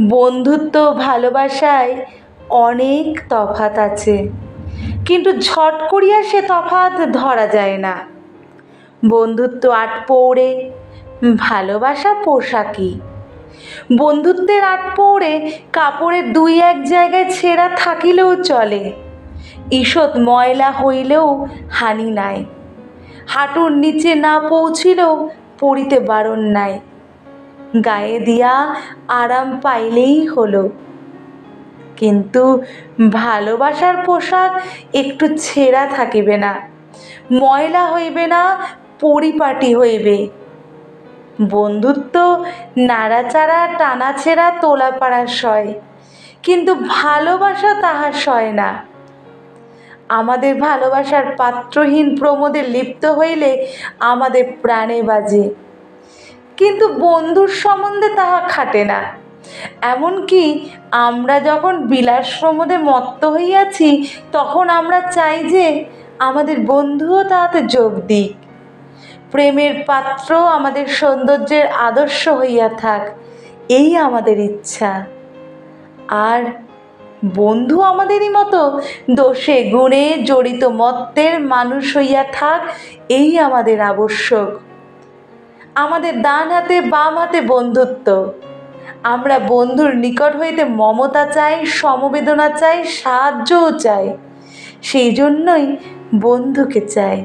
বন্ধুত্ব ভালোবাসায় অনেক তফাৎ আছে। কিন্তু ঝট করিয়া সে তফাৎ ধরা যায় না। বন্ধুত্ব আট পৌড়ে, ভালোবাসা পোশাকি বন্ধুত্বের আট পৌড়ে কাপড়ের দুই এক জায়গায় ছেঁড়া থাকিলেও চলে। ঈষৎ ময়লা হইলেও হানি নাই। হাঁটুর নিচে না পৌঁছিলেও পড়িতে বারণ নাই। গায়ে দিয়া আরাম পাইলেই হলো। কিন্তু ভালোবাসার পোশাক একটু ছেঁড়া থাকিবে না, ময়লা হইবে না, পরিপাটি হইবে। বন্ধুত্ব নাড়াচাড়া, টানাছেঁড়া তোলাপাড়া সয়, কিন্তু ভালোবাসা তাহা সয় না। আমাদের ভালোবাসার পাত্রহীন প্রমোদে লিপ্ত হইলে আমাদের প্রাণে বাজে। কিন্তু বন্ধুর সম্বন্ধে তাহা খাটে না। এমনকি আমরা যখন বিলাস প্রমোদে মত্ত হইয়াছি, তখন আমরা চাই যে আমাদের বন্ধুও তাহাতে যোগ দিক। প্রেমের পাত্র আমাদের সৌন্দর্যের আদর্শ হইয়া থাক, এই আমাদের ইচ্ছা। আর বন্ধু আমাদেরই মতো, দোষে গুণে জড়িত মত্তের মানুষ হইয়া থাক, এই আমাদের আবশ্যক। আমাদের ডান হাতে, বাম হাতে বন্ধুত্ব। আমরা বন্ধুর নিকট হইতে মমতা চাই, সমবেদনা চাই, সাহায্যও চাই। সেই জন্যই বন্ধুকে চাই।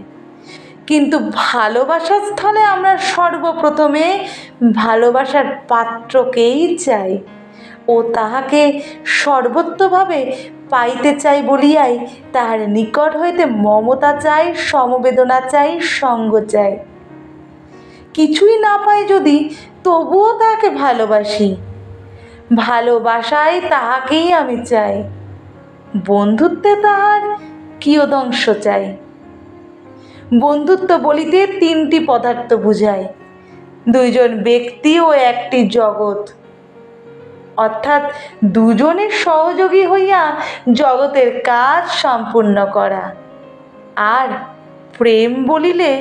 কিন্তু ভালোবাসার স্থলে আমরা সর্বপ্রথমে ভালোবাসার পাত্রকেই চাই ও তাহাকে সর্বত্রভাবে পাইতে চাই বলিয়াই তাহার নিকট হইতে মমতা চাই, সমবেদনা চাই, সঙ্গ চাই। কিছুই না পাই যদি তবুও তাহাকে ভালোবাসি। ভালোবাসায় তাহাকেই আমি চাই। বন্ধুত্বে তাহার কিয়দংশ চাই। বন্ধুত্ব বলিতে তিনটি পদার্থ বুঝায়, দুইজন ব্যক্তি ও একটি জগৎ। অর্থাৎ দুজনের সহযোগী হইয়া জগতের কাজ সম্পূর্ণ করা। আর প্রেম বলিলে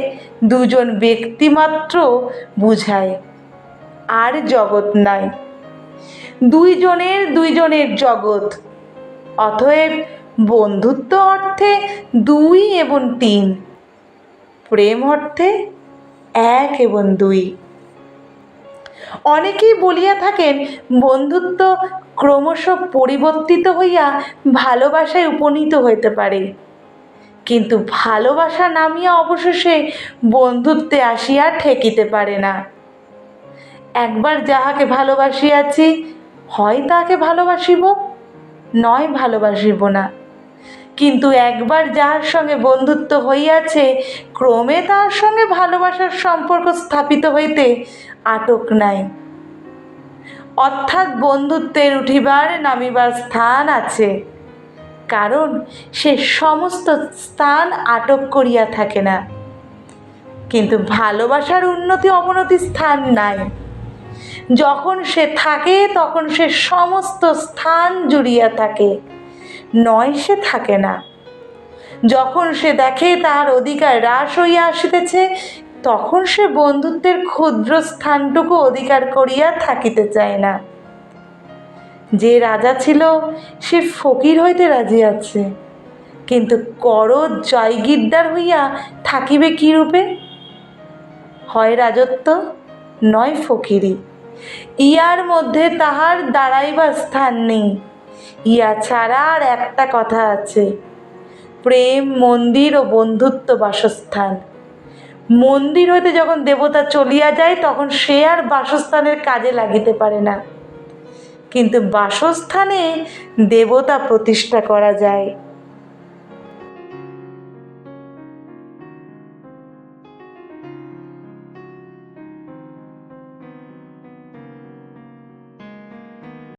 দুজন ব্যক্তি মাত্র বুঝায়, আর জগৎ নাই। দুইজনের দুইজনের জগৎ, অতএব বন্ধুত্ব অর্থে দুই এবং তিন, প্রেম অর্থে এক এবং দুই। অনেকেই বলিয়া থাকেন, বন্ধুত্ব ক্রমশ পরিবর্তিত হইয়া ভালোবাসায় উপনীত হইতে পারে। কিন্তু ভালোবাসা নামিয়া অবশেষে বন্ধুত্বে আসিয়া ঠেকিতে পারে না। একবার যাহাকে ভালোবাসিয়াছি, হয় তাহাকে ভালোবাসিব, নয় ভালোবাসিব না। কিন্তু একবার যাহার সঙ্গে বন্ধুত্ব হইয়াছে, ক্রমে তাহার সঙ্গে ভালোবাসার সম্পর্ক স্থাপিত হইতে আটক নাই। অর্থাৎ বন্ধুত্বের উঠিবার নামিবার স্থান আছে। কারণ সে সমস্ত স্থান আটক করিয়া থাকে না। কিন্তু ভালোবাসার উন্নতি অবনতি স্থান নাই। যখন সে থাকে, তখন সে সমস্ত স্থান জুড়িয়া থাকে। নয় সে থাকে না। যখন সে দেখে তার অধিকার হ্রাস হইয়া আসিতেছে, তখন সে বন্ধুত্বের ক্ষুদ্র স্থানটুকু অধিকার করিয়া থাকিতে চায় না। যে রাজা ছিল, সে ফকির হইতে রাজি আছে। কিন্তু কর জয়গিরদার হইয়া থাকিবে কি রূপে? হয় রাজত্ব, নয় ফকিরি। ইয়ার মধ্যে তাহার দাঁড়াইবার স্থান নেই। ইয়া ছাড়া আর একটা কথা আছে। প্রেম, মন্দির ও বন্ধুত্ব বাসস্থান। মন্দির হইতে যখন দেবতা চলিয়া যায়, তখন সে আর বাসস্থানের কাজে লাগিতে পারে না। কিন্তু বাসস্থানে দেবতা প্রতিষ্ঠা করা যায়।